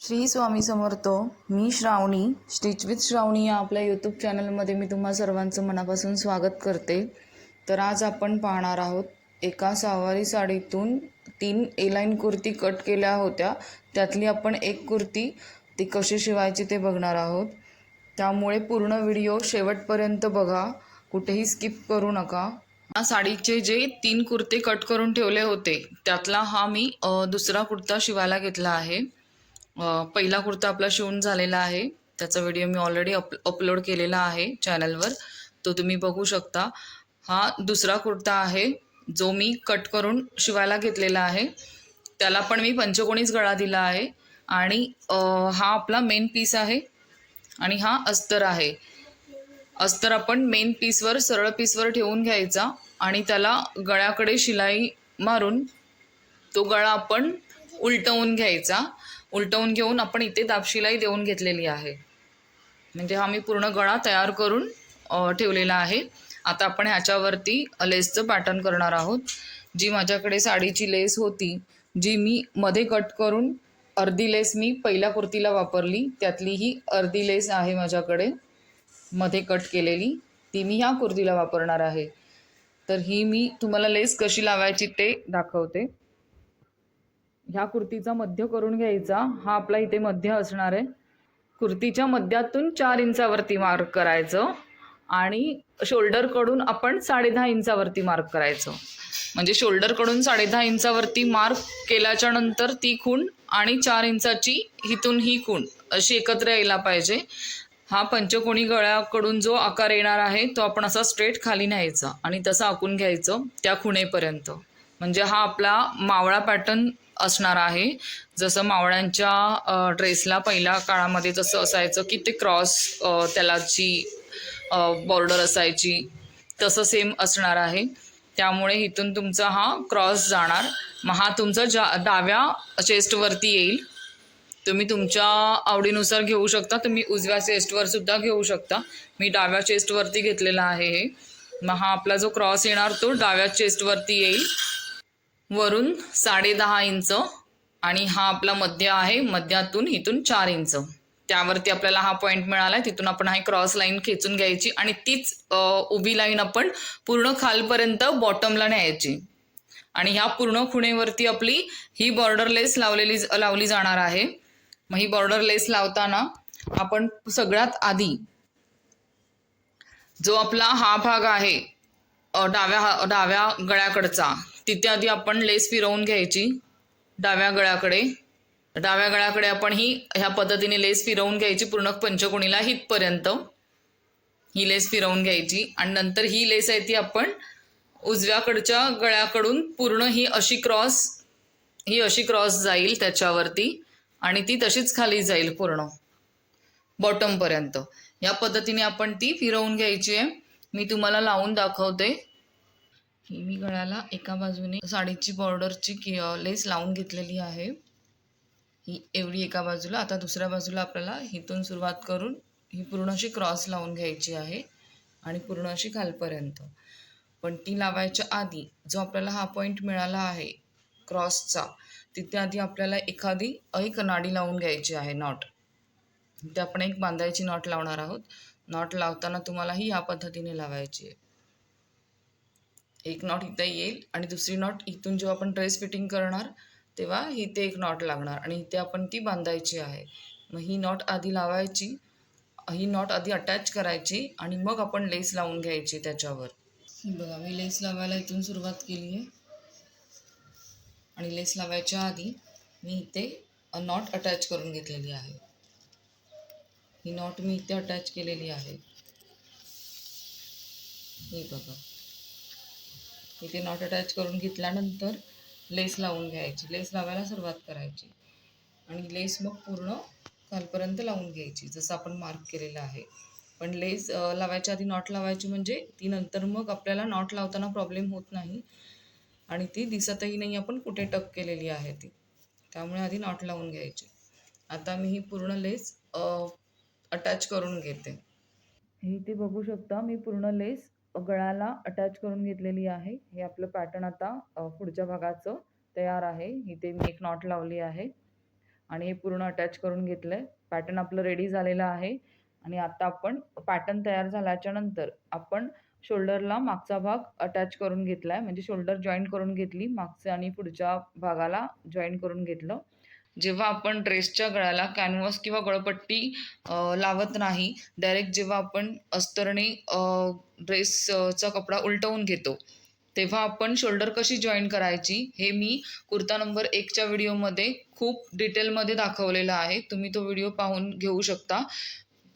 श्री स्वामी समर्थ मी Shravani stitch with Shravani या आपल्या यूट्यूब चॅनलमध्ये मी तुम्हा सर्वांचं मनापासून स्वागत करते. तर आज आपण पाहणार आहोत एका सहावारी साडीतून तीन एलाईन कुर्ती कट केल्या होत्या. त्यातली आपण एक कुर्ती ती कशी शिवायची ते बघणार आहोत. त्यामुळे पूर्ण व्हिडिओ शेवटपर्यंत बघा. कुठेही स्किप करू नका. या साडीचे जे तीन कुर्ते कट करून ठेवले होते त्यातला हा मी दुसरा कुर्ता शिवायला घेतला आहे. पहिला कुर्ता आपला शिवून झालेला आहे. त्याचा व्हिडिओ मी ऑलरेडी अप अपलोड केलेला आहे चॅनलवर तो तुम्ही बघू शकता. हा दुसरा कुर्ता आहे जो मी कट करून शिवायला घेतलेला आहे. त्याला पण मी पंचकोणीच गळा दिला आहे. आणि हा आपला मेन पीस आहे आणि हा अस्तर आहे. अस्तर आपण मेन पीसवर सरळ पीसवर ठेवून घ्यायचा आणि त्याला गळ्याकडे शिलाई मारून तो गळा आपण उलटवून घ्यायचा. उलटवून घेऊन आपण इथे दाबशिलाई देऊन घेतलेली आहे. म्हणजे हा मी पूर्ण गळा तयार करून ठेवलेला आहे. आता आपण ह्याच्यावरती लेसचं पॅटर्न करणार आहोत. जी माझ्याकडे साडीची लेस होती जी मी मध्ये कट करून अर्धी लेस मी पहिल्या कुर्तीला वापरली त्यातली ही अर्धी लेस आहे माझ्याकडे मध्ये कट केलेली. ती मी ह्या कुर्तीला वापरणार आहे. तर ही मी तुम्हाला लेस कशी लावायची ते दाखवते. ह्या कुर्तीचा मध्य करून घ्यायचा. हा आपला इथे मध्य असणार आहे. कुर्तीच्या मध्यातून चार इंचावरती मार्क करायचं आणि शोल्डरकडून आपण साडेदहा इंचावरती मार्क करायचं. म्हणजे शोल्डरकडून साडेदहा इंचावरती मार्क केल्याच्यानंतर ती खूण आणि चार इंचाची हिथून ही खूण अशी एकत्र यायला पाहिजे. हा पंचकोणी गळ्याकडून जो आकार येणार आहे तो आपण असा स्ट्रेट खाली न्यायचा आणि तसं आखून घ्यायचं त्या खुणेपर्यंत. म्हणजे हा आपला मावळा पॅटर्न असणार आहे. जसं मावळ्यांच्या ड्रेसला पहिल्या काळामध्ये जसं असायचं की ते क्रॉस त्याला जी बॉर्डर असायची तसं सेम असणार आहे. त्यामुळे इथून तुमचा हा क्रॉस जाणार. मग हा तुमचा जा डाव्या चेस्टवरती येईल. तुम्ही तुमच्या आवडीनुसार घेऊ शकता. तुम्ही उजव्या चेस्टवर सुद्धा घेऊ शकता. मी डाव्या चेस्टवरती घेतलेला आहे हे. मग हा आपला जो क्रॉस येणार तो डाव्या चेस्टवरती येईल. वरून साडेदहा इंच आणि हा आपला मध्य आहे. मध्यातून इथून चार इंच. त्यावरती आपल्याला हा पॉईंट मिळाला आहे तिथून आपण हा क्रॉस लाईन खेचून घ्यायची आणि तीच उभी लाईन आपण पूर्ण खालपर्यंत बॉटमला न्यायची. आणि ह्या पूर्ण खुणेवरती आपली ही बॉर्डर लेस लावलेली लावली जाणार आहे. मग ही बॉर्डर लेस लावताना आपण सगळ्यात आधी जो आपला हा भाग आहे डाव्या हा- डाव्या गळ्याकडचा. तिथे आधी आपण लेस फिरवून घ्यायची. डाव्या गळ्याकडे. डाव्या गळ्याकडे आपण ही ह्या पद्धतीने लेस फिरवून घ्यायची. पूर्ण पंचकोणीला हितपर्यंत ही लेस फिरवून घ्यायची. आणि नंतर ही लेस आहे ती आपण उजव्याकडच्या गळ्याकडून पूर्ण ही अशी क्रॉस ही अशी क्रॉस जाईल त्याच्यावरती. आणि ती तशीच खाली जाईल पूर्ण. बॉटमपर्यंत. या पद्धतीने आपण ती फिरवून घ्यायची आहे. मी तुम्हाला लावून दाखवते. ही मी गळ्याला एका बाजूने साडीची बॉर्डरची कि लेस लावून घेतलेली आहे. ही एवढी एका बाजूला आता दुसऱ्या बाजूला आपल्याला इथून सुरुवात करून ही पूर्ण अशी क्रॉस लावून घ्यायची आहे आणि पूर्ण अशी खालपर्यंत. पण ती लावायच्या आधी जो आपल्याला हा पॉईंट मिळाला आहे क्रॉसचा तिथे आधी आपल्याला एखादी एक नाडी लावून घ्यायची आहे नॉट. तिथे आपण एक बांधायची नॉट लावणार आहोत. नॉट लावताना तुम्हाला ही ह्या पद्धतीने लावायची आहे. एक नॉट इथे येईल आणि दुसरी नॉट इथून जेव्हा आपण ड्रेस फिटिंग करणार तेव्हा इथे एक नॉट लागणार आणि इथे आपण ती बांधायची आहे. मग ही नॉट आधी लावायची ही नॉट आधी अटॅच करायची आणि मग आपण लेस लावून घ्यायची त्याच्यावर. बघा मी लेस लावायला इथून सुरुवात केली आहे आणि लेस लावायच्या आधी मी इथे नॉट अटॅच करून घेतलेली आहे. ही नॉट मी इथे अटॅच केलेली आहे. हे बघा. इथे नॉट अटॅच करून घेतल्यानंतर लेस लावून घ्यायची. लेस लावायला सुरुवात करायची. आणि लेस मग पूर्ण खालपर्यंत लावून घ्यायची जसं आपण मार्क केलेलं आहे. पण लेस लावायच्या आधी नॉट लावायची म्हणजे ती नंतर मग आपल्याला नॉट लावताना प्रॉब्लेम होत नाही. आणि ती दिसतही नाही आपण कुठे टक केलेली आहे ती. त्यामुळे आधी नॉट लावून घ्यायची. आता मी ही पूर्ण लेस अटॅच करून घेते. हे इथे बघू शकता. मी पूर्ण लेस गळ्याला अटॅच करून घेतलेली आहे. हे आपलं पॅटर्न आता पुढच्या भागाचं तयार आहे. इथे मी एक नॉट लावली आहे. आणि हे पूर्ण अटॅच करून घेतलं आहे पॅटर्न आपलं रेडी झालेलं आहे. आणि आता आपण पॅटर्न तयार झाल्याच्यानंतर आपण शोल्डरला मागचा भाग अटॅच करून घेतला आहे म्हणजे शोल्डर जॉईन करून घेतली. मागच्या आणि पुढच्या भागाला जॉईन करून घेतलं. जेव्हा आपण ड्रेसच्या गळ्याला कॅनव्हास किंवा गळपट्टी लावत नाही डायरेक्ट जेव्हा आपण अस्तरणे ड्रेसचा कपडा उलटवून घेतो तेव्हा आपण शोल्डर कशी जॉईन करायची हे मी कुर्ता नंबर एकच्या व्हिडिओमध्ये खूप डिटेलमध्ये दाखवलेलं आहे. तुम्ही तो व्हिडिओ पाहून घेऊ शकता.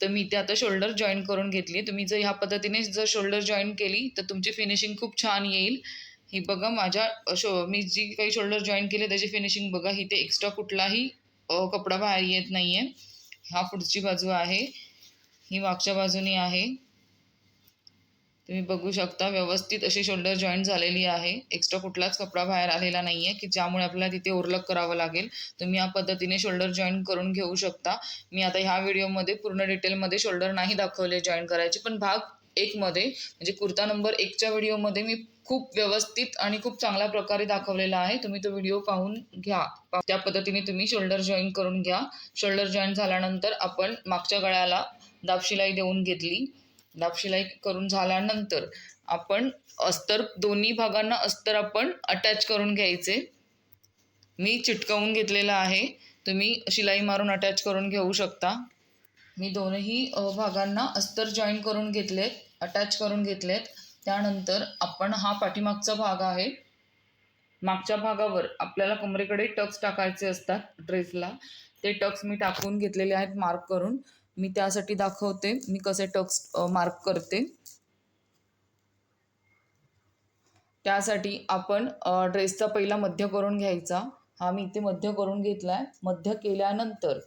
तर मी ते आता शोल्डर जॉईन करून घेतली तुम्ही जर ह्या पद्धतीने जर शोल्डर जॉईन केली तर तुमची फिनिशिंग खूप छान येईल. ही बघा माझ्या शो मी जी काही शोल्डर जॉईन केले त्याची फिनिशिंग बघा इथे एक्स्ट्रा कुठलाही कपडा बाहेर येत नाही आहे हा पुढची बाजू आहे. ही मागच्या बाजूने आहे. तुम्ही बघू शकता व्यवस्थित अशी शोल्डर जॉईंट झालेली आहे. एक्स्ट्रा कुठलाच कपडा बाहेर आलेला नाही आहे की ज्यामुळे आपल्याला तिथे ओरलक करावं लागेल. तुम्ही या पद्धतीने शोल्डर जॉईंट करून घेऊ शकता. मी आता ह्या व्हिडिओमध्ये पूर्ण डिटेलमध्ये शोल्डर नाही दाखवले जॉईन करायचे पण भाग एकमध्ये म्हणजे कुर्ता नंबर एकच्या व्हिडिओमध्ये मी खूप व्यवस्थित आणि खूप चांगल्या प्रकारे दाखवलेला आहे. तुम्ही तो व्हिडिओ पाहून घ्या. त्या पद्धतीने तुम्ही शोल्डर जॉईन करून घ्या. शोल्डर जॉईन झाल्यानंतर आपण मागच्या गळ्याला दाबशिलाई देऊन घेतली. दाबशिलाई करून झाल्यानंतर आपण अस्तर दोन्ही भागांना अस्तर आपण अटॅच करून घ्यायचे. मी चिटकवून घेतलेलं आहे. तुम्ही शिलाई मारून अटॅच करून घेऊ शकता. मी दोनही भागांना अस्तर जॉईन करून घेतलेत अटॅच करून घेतलेत. त्यानंतर आपण हा पाठीमागचा भाग आहे. मागच्या भागावर आपल्याला कमरेकडे टक्स टाकायचे असतात ड्रेसला. ते टक्स मी टाकून घेतलेले आहेत मार्क करून. मी त्यासाठी दाखवते मी कसे टक्स मार्क करते. त्यासाठी आपण ड्रेसचा पहिला मध्य करून घ्यायचा. हा मी इथे मध्य करून घेतला आहे मध्य केल्यानंतर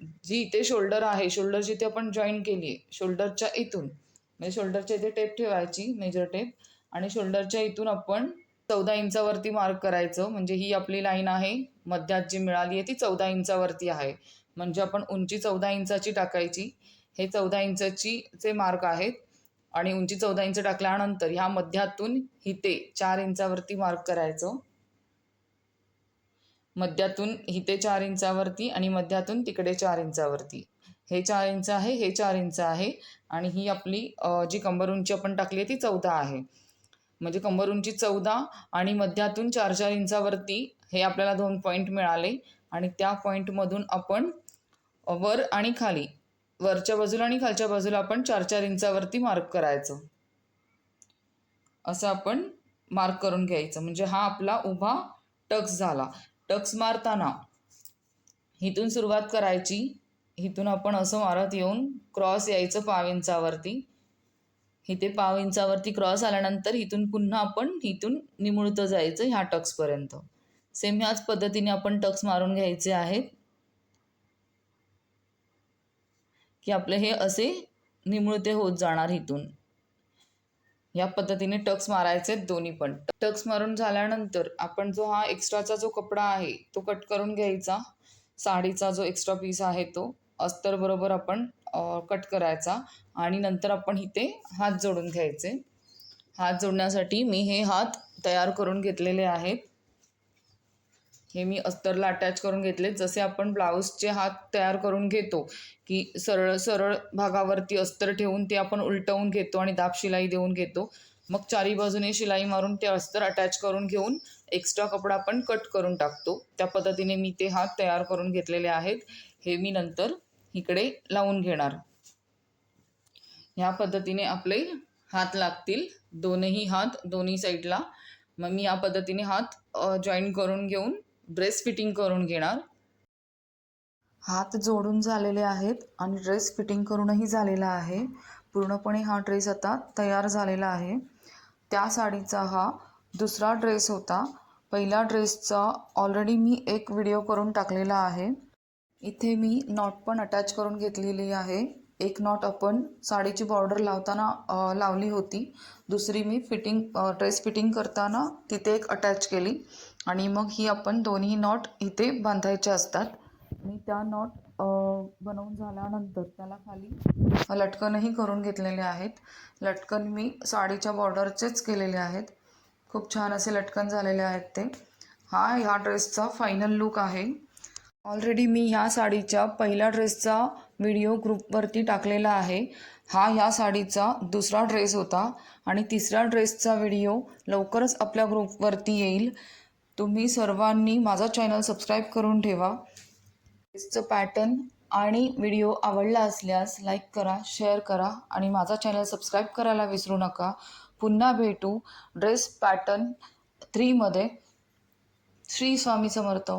जी इथे शोल्डर आहे शोल्डर जिथे आपण जॉईन केली आहे शोल्डरच्या इथून म्हणजे शोल्डरच्या इथे टेप ठेवायची मेजर टेप आणि शोल्डरच्या इथून आपण चौदा इंचावरती मार्क करायचं म्हणजे ही आपली लाईन आहे मध्यात जी मिळाली आहे ती चौदा इंचावरती आहे. म्हणजे आपण उंची चौदा इंचाची टाकायची हे चौदा इंचाची चे मार्क आहेत आणि उंची चौदा इंच टाकल्यानंतर ह्या मध्यातून हिते चार इंचावरती मार्क करायचं. मध्यातून इथे चार इंचावरती आणि मध्यातून तिकडे चार इंचावरती. हे चार इंच आहे हे चार इंच आहे आणि ही आपली जी कंबर उंची आपण टाकली आहे ती चौदा आहे. म्हणजे कंबर उंची चौदा आणि मध्यातून चार चार इंचावरती हे आपल्याला दोन पॉईंट मिळाले आणि त्या पॉईंटमधून आपण वर आणि खाली वरच्या बाजूला आणि खालच्या बाजूला आपण चार चार इंचावरती मार्क करायचं. असं आपण मार्क करून घ्यायचं. म्हणजे हा आपला उभा टक्स झाला. टक्स मारताना इथून सुरुवात करायची. इथून आपण असं मारत येऊन क्रॉस यायचं पाव इंचावरती इथे पाव इंचावरती क्रॉस आल्यानंतर इथून पुन्हा आपण इथून निमुळतं जायचं ह्या टक्सपर्यंत. सेम ह्याच पद्धतीने आपण टक्स मारून घ्यायचे आहेत. की आपले हे असे निमुळते होत जाणार इथून. या पद्धतीने टक्स मारायचे दोन्ही पण. टक्स मारून झाल्यानंतर आपण जो हा एक्स्ट्राचा जो कपडा आहे तो कट करून घ्यायचा. साडीचा जो एक्स्ट्रा पीस आहे तो अस्तर बरोबर आपण कट करायचा आणि नंतर आपण इथे हात जोडून घ्यायचे. हात जोडण्यासाठी मी हे हात तयार करून घेतलेले आहेत. हे मी अस्तरला अटॅच करून घेतले जसे आपण ब्लाऊजचे हात तयार करून घेतो की सरळ सरळ भागावरती अस्तर ठेवून ते आपण उलटवून घेतो आणि दाब शिलाई देऊन घेतो. मग चारी बाजूने शिलाई मारून ते अस्तर अटॅच करून घेऊन एक्स्ट्रा कपडा आपण कट करून टाकतो. त्या पद्धतीने मी ते हात तयार करून घेतलेले आहेत. हे मी नंतर इकडे लावून घेणार. ह्या पद्धतीने आपले हात लागतील. दोनही हात दोन्ही साईडला मग मी या पद्धतीने हात जॉईन करून घेऊन ड्रेस फिटिंग करून घेणार. हात जोडून झालेले आहेत आणि ड्रेस फिटिंग करूनही झालेला आहे. पूर्णपणे हा ड्रेस आता तयार झालेला आहे. त्या साडीचा हा दुसरा ड्रेस होता. पहिल्या ड्रेसचा ऑलरेडी मी एक व्हिडिओ करून टाकलेला आहे. इथे मी नॉट पण अटॅच करून घेतलेली आहे. एक नॉट आपण साडीची बॉर्डर लावताना लावली होती. दुसरी मी फिटिंग ड्रेस फिटिंग करताना तिथे एक अटॅच केली. आणि मग ही आपण दोन्ही नॉट इथे बांधायचे असतात. मी त्या नॉट बनवून झाल्यानंतर त्याला खाली लटकनही करून घेतलेले आहेत. लटकन मी साडीच्या बॉर्डरचेच केलेले आहेत. खूप छान असे लटकन झालेले आहेत ते. हा ह्या ड्रेसचा फायनल लुक आहे. ऑलरेडी मी ह्या साडीच्या पहिल्या ड्रेसचा व्हिडिओ ग्रुपवरती टाकलेला आहे. हा ह्या साडीचा दुसरा ड्रेस होता आणि तिसऱ्या ड्रेसचा व्हिडिओ लवकरच आपल्या ग्रुपवरती येईल. तुम्ही सर्वांनी माझा चॅनल सबस्क्राईब करून ठेवा. ड्रेसचं पॅटर्न आणि व्हिडिओ आवडला असल्यास लाईक करा शेअर करा आणि माझा चॅनल सबस्क्राईब करायला विसरू नका. पुन्हा भेटू ड्रेस पॅटर्न थ्रीमध्ये श्री स्वामी समर्थ.